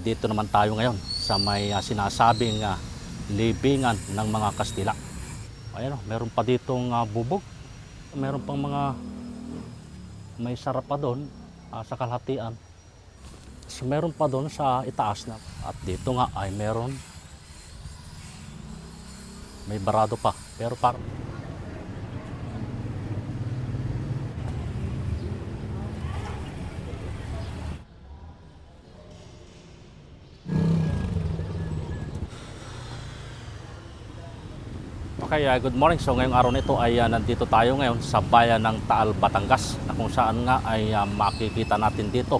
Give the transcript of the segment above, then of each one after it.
Dito naman tayo ngayon sa may ah, sinasabing ah, libingan ng mga Kastila. Ayan o, meron pa ditong ah, bubog. Meron pang mga may sarap pa doon ah, sa kalahatian. So, meron pa doon sa itaas na. At dito nga ay meron may barado pa. Pero par Uh, good morning. So ngayong araw nito ay uh, nandito tayo ngayon sa bayan ng Taal, Batangas na kung saan nga ay uh, makikita natin dito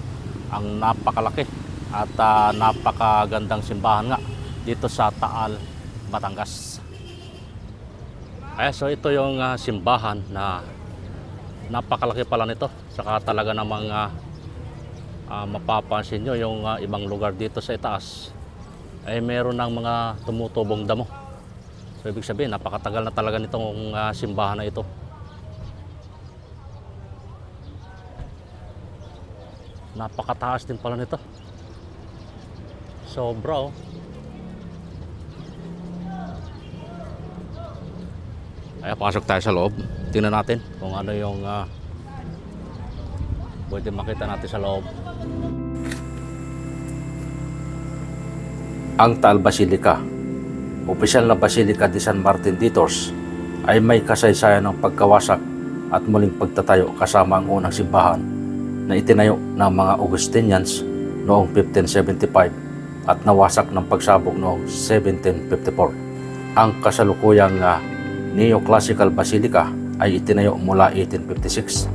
ang napakalaki at uh, napakagandang simbahan nga dito sa Taal, Batangas. Ay, so ito yung uh, simbahan na napakalaki pala nito. Saka talaga namang uh, uh, mapapansin nyo yung uh, ibang lugar dito sa itaas ay meron ng mga tumutubong damo. So ibig sabihin, napakatagal na talaga nitong ah, simbahan na ito. Napakataas din pala nito. Sobra oh. Ay, pasok tayo sa loob. Tingnan natin kung ano yung ah, pwede makita natin sa loob. Ang Taal Basilica opisyal na Basilica de San Martin de Tours ay may kasaysayan ng pagkawasak at muling pagtatayo kasama ang unang simbahan na itinayo ng mga Augustinians noong 1575 at nawasak ng pagsabog noong 1754. Ang kasalukuyang uh, Neoclassical Basilica ay itinayo mula 1856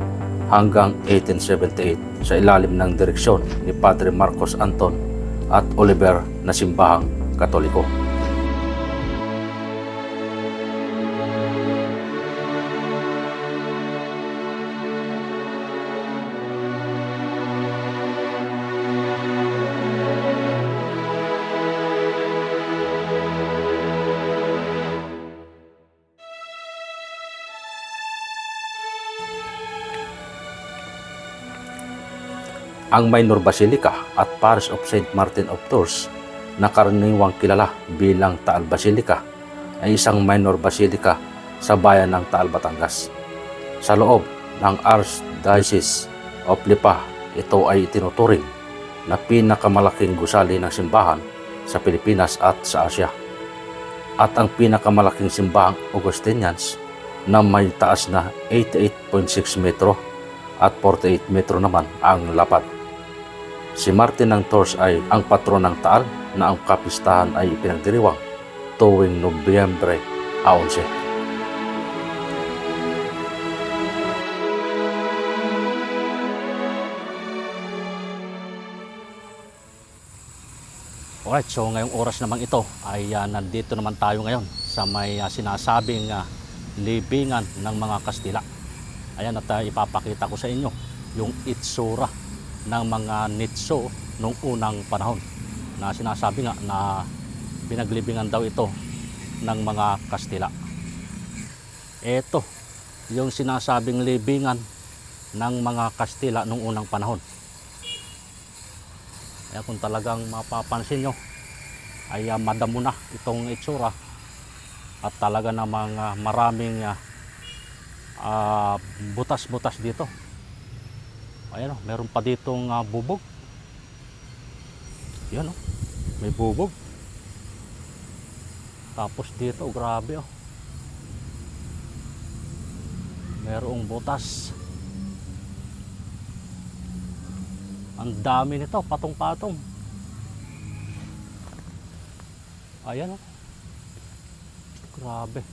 hanggang 1878 sa ilalim ng direksyon ni Padre Marcos Anton at Oliver na simbahang Katoliko. Ang Minor Basilica at Parish of St. Martin of Tours na karaniwang kilala bilang Taal Basilica ay isang minor basilica sa bayan ng Taal, Batangas. Sa loob ng Archdiocese of Lipa, ito ay tinuturing na pinakamalaking gusali ng simbahan sa Pilipinas at sa Asya. At ang pinakamalaking simbahang Augustinians na may taas na 88.6 metro at 48 metro naman ang lapad. Si Martin ng Tours ay ang patron ng Taal na ang kapistahan ay ipinagdiriwang tuwing Nobyembre 11. Alright, so ngayong oras naman ito ay ah, nandito naman tayo ngayon sa may ah, sinasabing ah, libingan ng mga Kastila. Ayan at ah, ipapakita ko sa inyo yung itsura ng mga nitso nung unang panahon na sinasabi nga na binaglibingan daw ito ng mga Kastila. Ito yung sinasabing libingan ng mga Kastila nung unang panahon. Kaya kung talagang mapapansin nyo, ay uh, madamo na itong itsura at talaga namang uh, maraming uh, butas-butas dito. Ayan o, meron pa ditong uh, bubog. Yan o, may bubog. Tapos dito, grabe o. Merong butas. Ang dami nito, patong-patong. Ayan o. Grabe.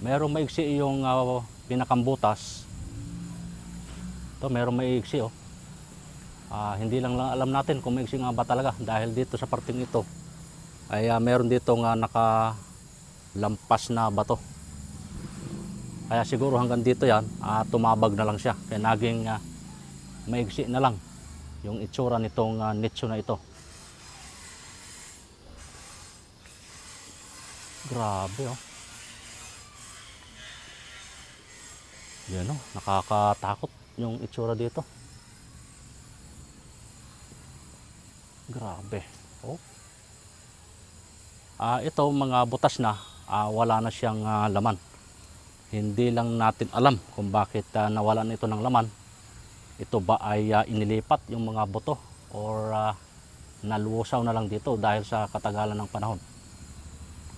Merong maiksi yung uh, pinakambutas. Ito, merong maiksi oh. Ah, hindi lang, lang alam natin kung maiksi nga ba talaga dahil dito sa parting ito ay ah, meron dito nga naka lampas na bato. Kaya siguro hanggang dito yan, ah, tumabag na lang siya. Kaya naging ah, maiksi na lang yung itsura nitong ah, nicho na ito. Grabe oh. Yan oh, nakakatakot yung itsura dito. Grabe. Oh. Ah, ito mga butas na, ah, wala na siyang ah, laman. Hindi lang natin alam kung bakit ah, nawalan ito ng laman. Ito ba ay ah, inilipat yung mga buto or ah, nalusaw na lang dito dahil sa katagalan ng panahon.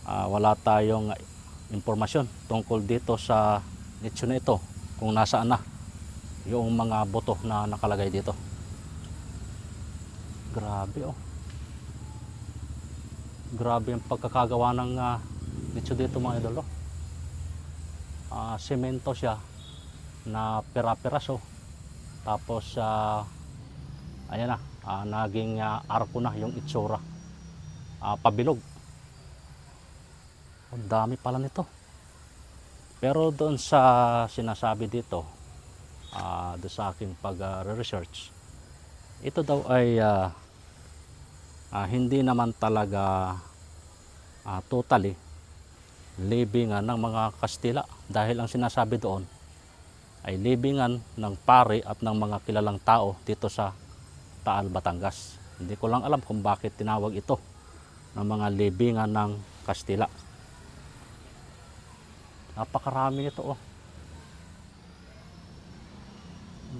Ah, wala tayong impormasyon tungkol dito sa nicho na ito kung nasaan na yung mga buto na nakalagay dito. Grabe oh. Grabe yung pagkakagawa ng uh, dito mga idol. Oh. Ah, semento siya na pera-peraso. Tapos ah, ayan na, ah, naging ah, arko na yung itsura. Ah, pabilog. Ang dami pala nito. Pero doon sa sinasabi dito, ah doon sa aking pag-research, ito daw ay ah, ah, hindi naman talaga ah, totally libingan ng mga Kastila dahil ang sinasabi doon ay libingan ng pare at ng mga kilalang tao dito sa Taal, Batangas. Hindi ko lang alam kung bakit tinawag ito ng mga libingan ng Kastila. Napakarami nito oh.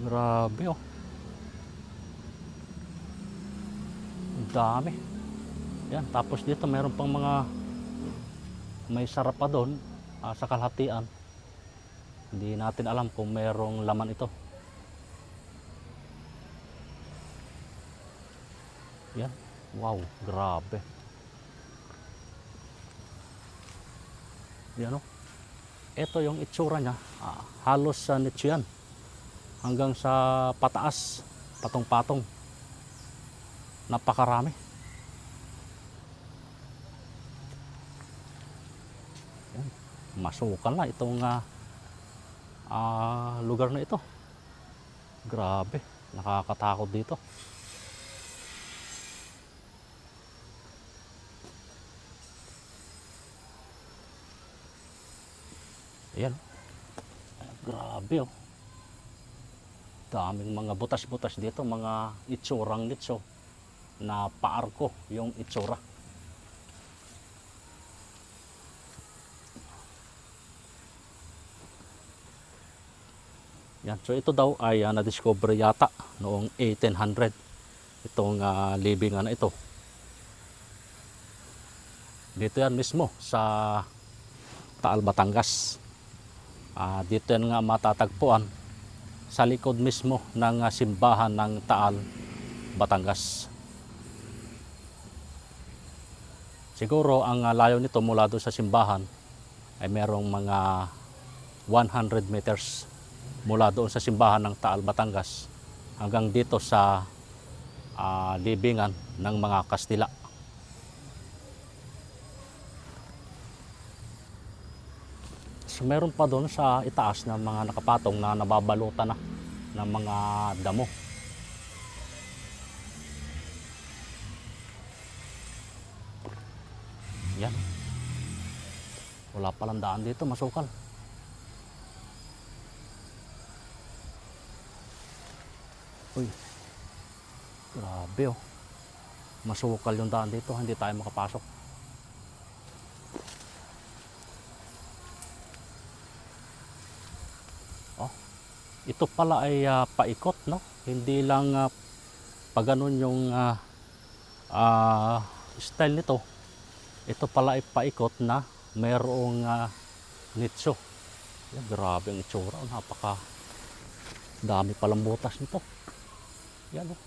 Grabe oh. Ang dami. Yan, tapos dito mayroon pang mga may sarap pa doon ah, sa kalahatian. Hindi natin alam kung mayroong laman ito. Yan. Wow, grabe. Yan oh. Ito yung itsura niya. Ah, halos sa nicho yan. Hanggang sa pataas. Patong-patong. Napakarami. Yan. Masukal na itong ah, ah, lugar na ito. Grabe. Nakakatakot dito. Ayan. Grabe oh. Daming mga butas-butas dito, mga itsurang nitso na paarko yung itsura. Yan. So ito daw ay ah, na-discover yata noong 1800 itong uh, libingan na ito. Dito yan mismo sa Taal, Batangas. Ah, dito nga matatagpuan sa likod mismo ng ah, simbahan ng Taal, Batangas. Siguro ang ah, layo nito mula doon sa simbahan ay merong mga 100 meters mula doon sa simbahan ng Taal, Batangas hanggang dito sa ah, libingan ng mga Kastila. Meron pa doon sa itaas na mga nakapatong na nababalutan na ng mga damo. Yan. Wala palang daan dito, masukal. Uy. Grabe oh. Masukal yung daan dito, hindi tayo makapasok. Ito pala ay ah, paikot no? Hindi lang uh, pag ganun yung ah, ah, style nito. Ito pala ay paikot na mayroong uh, nicho Yan, grabe ang itsura. Napaka dami palang butas nito. Yan oh.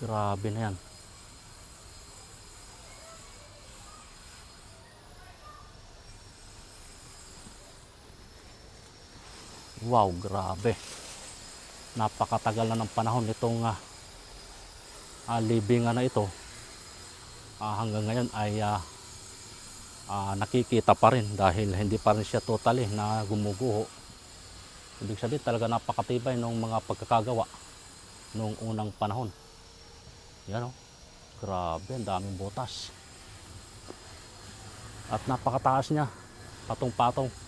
grabe na yan Wow, grabe. Napakatagal na ng panahon itong uh, uh, libingan na ito. Uh, hanggang ngayon ay uh, uh, nakikita pa rin dahil hindi pa rin siya totally na gumuguho. Ibig sabihin talaga napakatibay ng mga pagkakagawa noong unang panahon. Yan o. Grabe, ang daming butas. At napakataas niya. Patong-patong.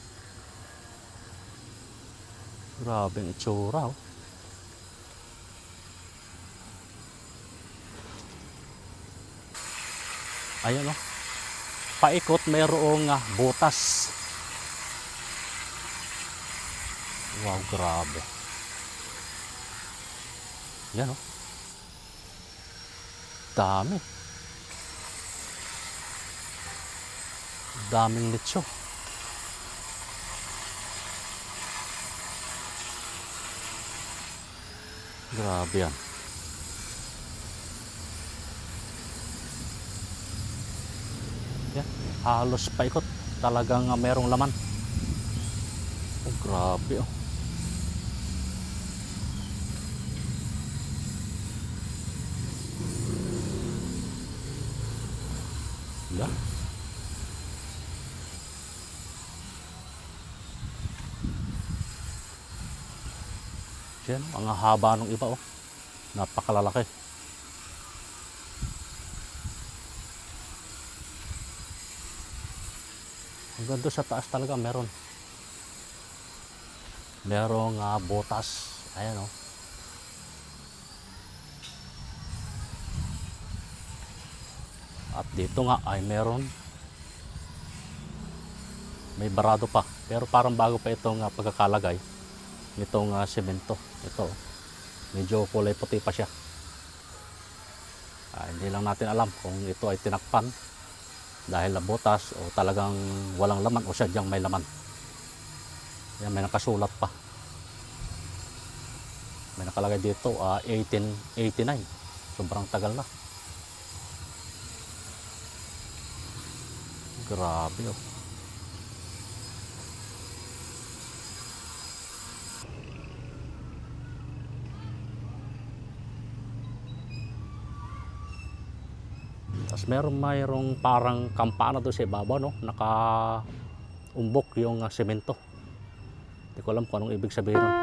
Grabe ang itsura oh. Ayan oh. Paikot mayroong uh, butas. Wow, grabe. Yan oh. Dami. Daming lechon. Grabe yan. Yan, halos paikot. Talagang merong laman. Oh, grabe oh. Yan. Yan, ang haba ng iba oh. Napakalalaki. Hanggang doon sa taas talaga meron. Merong ah, butas. Ayan oh. At dito nga ay meron may barado pa. Pero parang bago pa itong ah, pagkakalagay nitong ah, semento. Ito. Medyo kulay puti pa siya. Ah, hindi lang natin alam kung ito ay tinakpan dahil nabutas o talagang walang laman o sadyang may laman. Yan, may nakasulat pa. May nakalagay dito, ah, 1889. Sobrang tagal na. Grabe oh. Tapos meron mayroong parang kampana doon sa ibabaw, no? Naka umbok yung ah, semento. Hindi ko alam kung anong ibig sabihin nun.